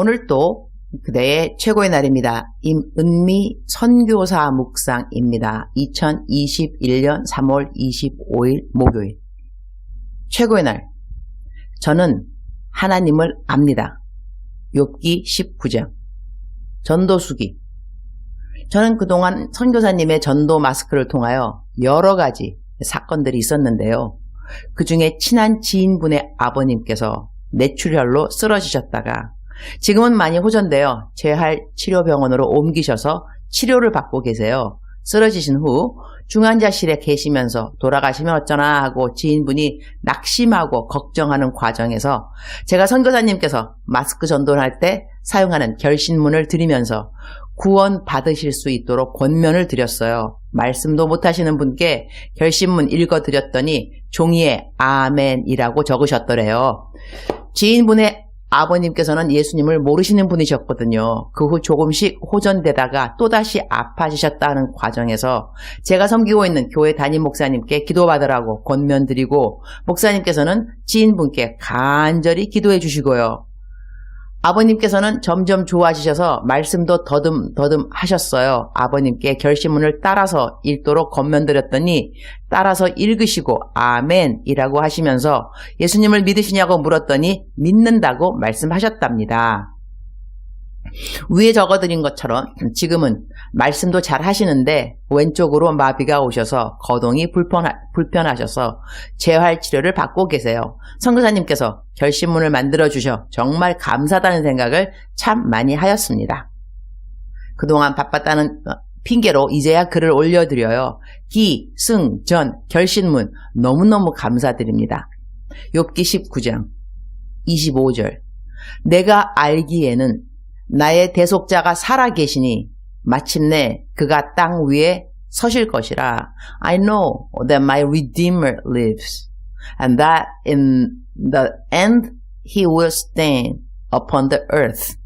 오늘 또 그대의 최고의 날입니다. 임은미 선교사 묵상입니다. 2021년 3월 25일 목요일. 최고의 날. 저는 하나님을 압니다. 욥기 19장. 전도수기. 저는 그동안 선교사님의 전도 마스크를 통하여 여러 가지 사건들이 있었는데요. 그 중에 친한 지인분의 아버님께서 뇌출혈로 쓰러지셨다가 지금은 많이 호전되어 재활 치료 병원으로 옮기셔서 치료를 받고 계세요. 쓰러지신 후 중환자실에 계시면서 돌아가시면 어쩌나 하고 지인분이 낙심하고 걱정하는 과정에서 제가 선교사님께서 마스크 전도를 할때 사용하는 결신문을 드리면서 구원 받으실 수 있도록 권면을 드렸어요. 말씀도 못 하시는 분께 결신문 읽어 드렸더니 종이에 아멘이라고 적으셨더래요. 지인분의 아버님께서는 예수님을 모르시는 분이셨거든요. 그 후 조금씩 호전되다가 또다시 아파지셨다는 과정에서 제가 섬기고 있는 교회 담임 목사님께 기도받으라고 권면드리고 목사님께서는 지인분께 간절히 기도해 주시고요. 아버님께서는 점점 좋아지셔서 말씀도 더듬 더듬 하셨어요. 아버님께 결심문을 따라서 읽도록 권면드렸더니 따라서 읽으시고 아멘이라고 하시면서 예수님을 믿으시냐고 물었더니 믿는다고 말씀하셨답니다. 위에 적어드린 것처럼 지금은 말씀도 잘 하시는데 왼쪽으로 마비가 오셔서 거동이 불편하, 불편하셔서 재활 치료를 받고 계세요. 선교사님께서 결심문을 만들어 주셔 정말 감사하다는 생각을 참 많이 하였습니다. 그동안 바빴다는 핑계로 이제야 글을 올려드려요. 기, 승, 전, 결신문 너무너무 감사드립니다. 욥기 19장 25절 내가 알기에는 나의 대속자가 살아 계시니 마침내 그가 땅 위에 서실 것이라. I know that my Redeemer lives, and that in the end he will stand upon the earth.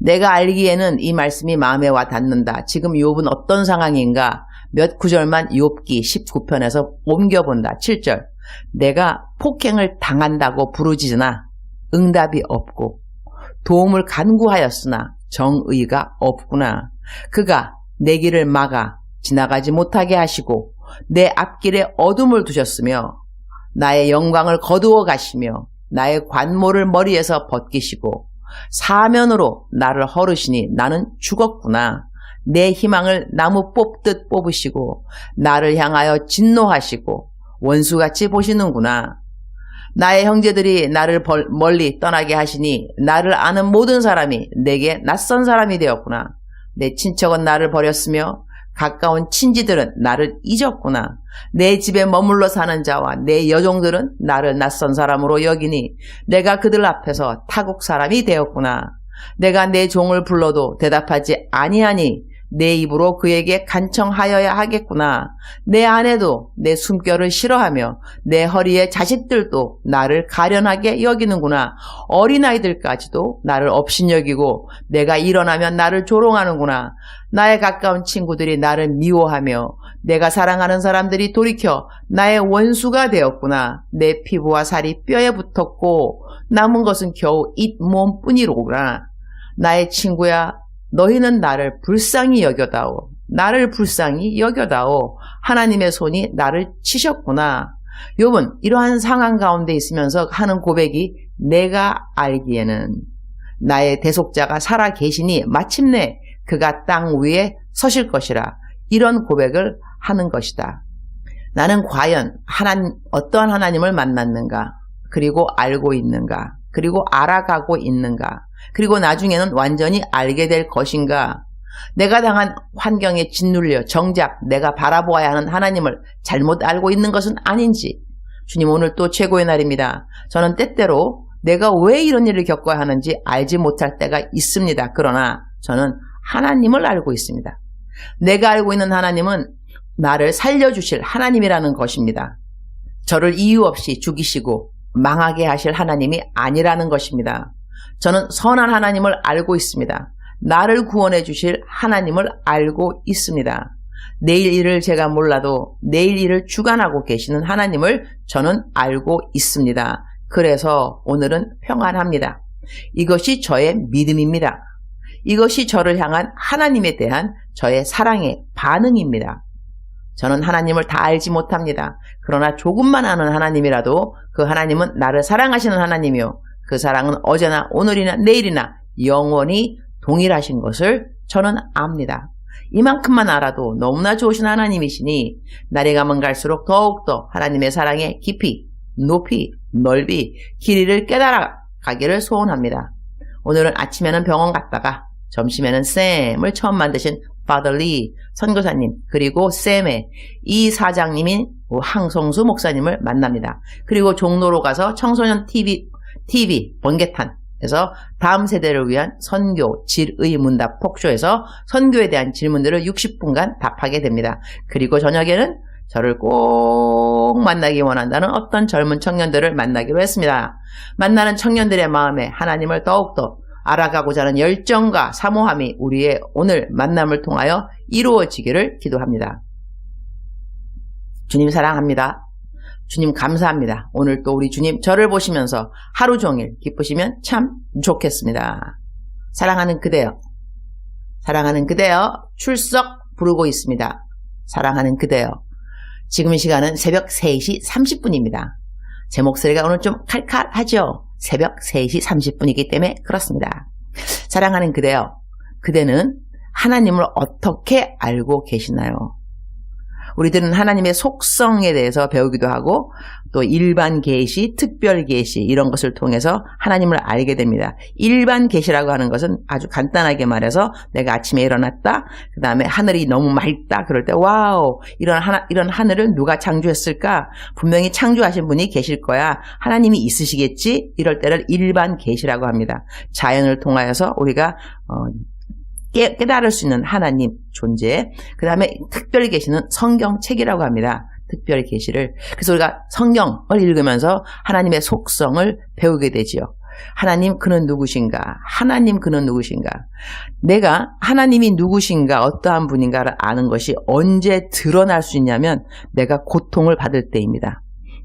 내가 알기에는 이 말씀이 마음에 와 닿는다. 지금 욥은 어떤 상황인가? 몇 구절만 욥기 19편에서 옮겨본다. 7절. 내가 폭행을 당한다고 부르짖으나 응답이 없고 도움을 간구하였으나 정의가 없구나. 그가 내 길을 막아 지나가지 못하게 하시고 내 앞길에 어둠을 두셨으며 나의 영광을 거두어 가시며 나의 관모를 머리에서 벗기시고 사면으로 나를 헐으시니 나는 죽었구나. 내 희망을 나무 뽑듯 뽑으시고 나를 향하여 진노하시고 원수같이 보시는구나. 나의 형제들이 나를 멀리 떠나게 하시니 나를 아는 모든 사람이 내게 낯선 사람이 되었구나. 내 친척은 나를 버렸으며 가까운 친지들은 나를 잊었구나. 내 집에 머물러 사는 자와 내 여종들은 나를 낯선 사람으로 여기니 내가 그들 앞에서 타국 사람이 되었구나. 내가 내 종을 불러도 대답하지 아니하니 내 입으로 그에게 간청하여야 하겠구나. 내 아내도 내 숨결을 싫어하며 내 허리에 자식들도 나를 가련하게 여기는구나. 어린아이들까지도 나를 업신여기고 내가 일어나면 나를 조롱하는구나. 나의 가까운 친구들이 나를 미워하며 내가 사랑하는 사람들이 돌이켜 나의 원수가 되었구나. 내 피부와 살이 뼈에 붙었고 남은 것은 겨우 잇몸뿐이로구나. 나의 친구야 너희는 나를 불쌍히 여겨다오. 나를 불쌍히 여겨다오. 하나님의 손이 나를 치셨구나. 욥은 이러한 상황 가운데 있으면서 하는 고백이 내가 알기에는 나의 대속자가 살아 계시니 마침내 그가 땅 위에 서실 것이라. 이런 고백을 하는 것이다. 나는 과연 하나님, 어떠한 하나님을 만났는가? 그리고 알고 있는가? 그리고 알아가고 있는가? 그리고 나중에는 완전히 알게 될 것인가? 내가 당한 환경에 짓눌려 정작 내가 바라보아야 하는 하나님을 잘못 알고 있는 것은 아닌지. 주님 오늘 또 최고의 날입니다. 저는 때때로 내가 왜 이런 일을 겪어야 하는지 알지 못할 때가 있습니다. 그러나 저는 하나님을 알고 있습니다. 내가 알고 있는 하나님은 나를 살려주실 하나님이라는 것입니다. 저를 이유 없이 죽이시고 망하게 하실 하나님이 아니라는 것입니다. 저는 선한 하나님을 알고 있습니다. 나를 구원해 주실 하나님을 알고 있습니다. 내일 일을 제가 몰라도 내일 일을 주관하고 계시는 하나님을 저는 알고 있습니다. 그래서 오늘은 평안합니다. 이것이 저의 믿음입니다. 이것이 저를 향한 하나님에 대한 저의 사랑의 반응입니다. 저는 하나님을 다 알지 못합니다. 그러나 조금만 아는 하나님이라도 그 하나님은 나를 사랑하시는 하나님이요. 그 사랑은 어제나 오늘이나 내일이나 영원히 동일하신 것을 저는 압니다. 이만큼만 알아도 너무나 좋으신 하나님이시니 날이 가면 갈수록 더욱더 하나님의 사랑의 깊이, 높이, 넓이, 길이를 깨달아 가기를 소원합니다. 오늘은 아침에는 병원 갔다가 점심에는 쌤을 처음 만드신 파더리 선교사님 그리고 쌤의 이 사장님인 항성수 목사님을 만납니다. 그리고 종로로 가서 청소년 TV TV 번개탄에서 다음 세대를 위한 선교 질의 문답 폭쇼에서 선교에 대한 질문들을 60분간 답하게 됩니다. 그리고 저녁에는 저를 꼭 만나기 원한다는 어떤 젊은 청년들을 만나기로 했습니다. 만나는 청년들의 마음에 하나님을 더욱더 알아가고자 하는 열정과 사모함이 우리의 오늘 만남을 통하여 이루어지기를 기도합니다. 주님 사랑합니다. 주님 감사합니다. 오늘 또 우리 주님 저를 보시면서 하루 종일 기쁘시면 참 좋겠습니다. 사랑하는 그대여. 사랑하는 그대여 출석 부르고 있습니다. 사랑하는 그대여. 지금 이 시간은 새벽 3시 30분입니다. 제 목소리가 오늘 좀 칼칼하죠? 새벽 3시 30분이기 때문에 그렇습니다. 사랑하는 그대여. 그대는 하나님을 어떻게 알고 계시나요? 우리들은 하나님의 속성에 대해서 배우기도 하고 또 일반 계시, 특별 계시 이런 것을 통해서 하나님을 알게 됩니다. 일반 계시라고 하는 것은 아주 간단하게 말해서 내가 아침에 일어났다. 그다음에 하늘이 너무 맑다. 그럴 때 와우. 이런 하나 이런 하늘을 누가 창조했을까? 분명히 창조하신 분이 계실 거야. 하나님이 있으시겠지? 이럴 때를 일반 계시라고 합니다. 자연을 통하여서 우리가 어, 깨, 깨달을 수 있는 하나님 존재. 그 다음에 특별히 계시는 성경책이라고 합니다. 특별히 계시를. 그래서 우리가 성경을 읽으면서 하나님의 속성을 배우게 되지요. 하나님 그는 누구신가? 하나님 그는 누구신가? 내가 하나님이 누구신가, 어떠한 분인가를 아는 것이 언제 드러날 수 있냐면 내가 고통을 받을 때입니다.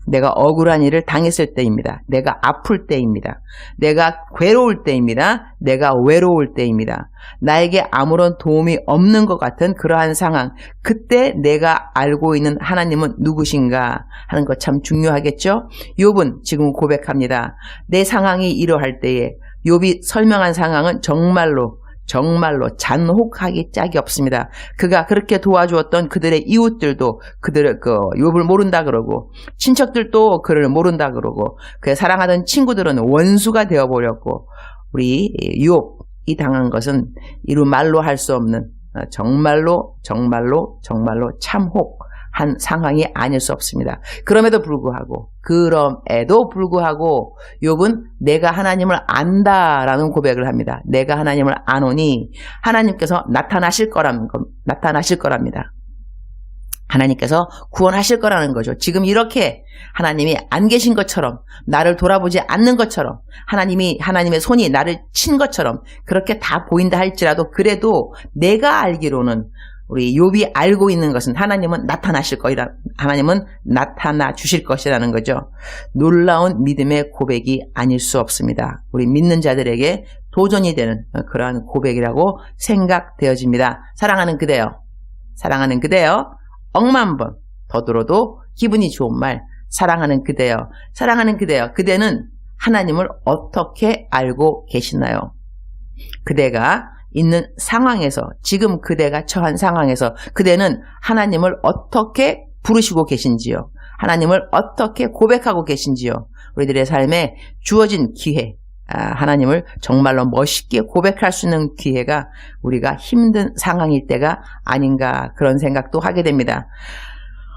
내가 억울한 일을 당했을 때입니다. 내가 아플 때입니다. 내가 괴로울 때입니다. 내가 외로울 때입니다. 나에게 아무런 도움이 없는 것 같은 그러한 상황. 그때 내가 알고 있는 하나님은 누구신가 하는 것 참 중요하겠죠? 욥은 지금 고백합니다. 내 상황이 이러할 때에 욥이 설명한 상황은 정말로 정말로 잔혹하기 짝이 없습니다. 그가 그렇게 도와주었던 그들의 이웃들도 그들의 그 욥을 모른다 그러고 친척들도 그를 모른다 그러고 그 사랑하던 친구들은 원수가 되어 버렸고 우리 욥이 당한 것은 이루 말로 할 수 없는 어, 정말로 정말로 정말로 참혹 한 상황이 아닐 수 없습니다. 그럼에도 불구하고 그럼에도 불구하고 욥은 내가 하나님을 안다라는 고백을 합니다. 내가 하나님을 아노니 하나님께서 나타나실 거라는 것, 나타나실 거랍니다. 하나님께서 구원하실 거라는 거죠. 지금 이렇게 하나님이 안 계신 것처럼 나를 돌아보지 않는 것처럼 하나님이 하나님의 손이 나를 친 것처럼 그렇게 다 보인다 할지라도 그래도 내가 알기로는 우리 욥이 알고 있는 것은 하나님은 나타나실 거이라 하나님은 나타나 주실 것이라는 거죠. 놀라운 믿음의 고백이 아닐 수 없습니다. 우리 믿는 자들에게 도전이 되는 그러한 고백이라고 생각되어집니다. 사랑하는 그대여. 사랑하는 그대여. 억만 번 더 들어도 기분이 좋은 말. 사랑하는 그대여. 사랑하는 그대여. 그대는 하나님을 어떻게 알고 계시나요? 그대가 있는 상황에서 지금 그대가 처한 상황에서 그대는 하나님을 어떻게 부르시고 계신지요? 하나님을 어떻게 고백하고 계신지요? 우리들의 삶에 주어진 기회, 아, 하나님을 정말로 멋있게 고백할 수 있는 기회가 우리가 힘든 상황일 때가 아닌가 그런 생각도 하게 됩니다.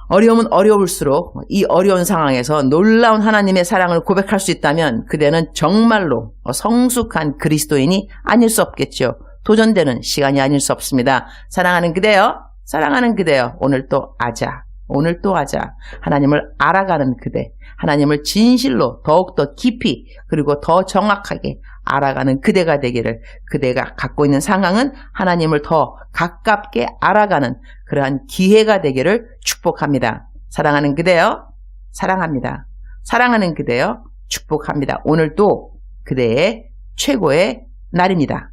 어려움은 어려울수록 이 어려운 상황에서 놀라운 하나님의 사랑을 고백할 수 있다면 그대는 정말로 성숙한 그리스도인이 아닐 수 없겠죠. 도전되는 시간이 아닐 수 없습니다. 사랑하는 그대여, 사랑하는 그대여, 오늘 또 아자, 오늘 또 아자, 하나님을 알아가는 그대, 하나님을 진실로 더욱더 깊이 그리고 더 정확하게 알아가는 그대가 되기를 그대가 갖고 있는 상황은 하나님을 더 가깝게 알아가는 그러한 기회가 되기를 축복합니다. 사랑하는 그대여, 사랑합니다. 사랑하는 그대여, 축복합니다. 오늘도 그대의 최고의 날입니다.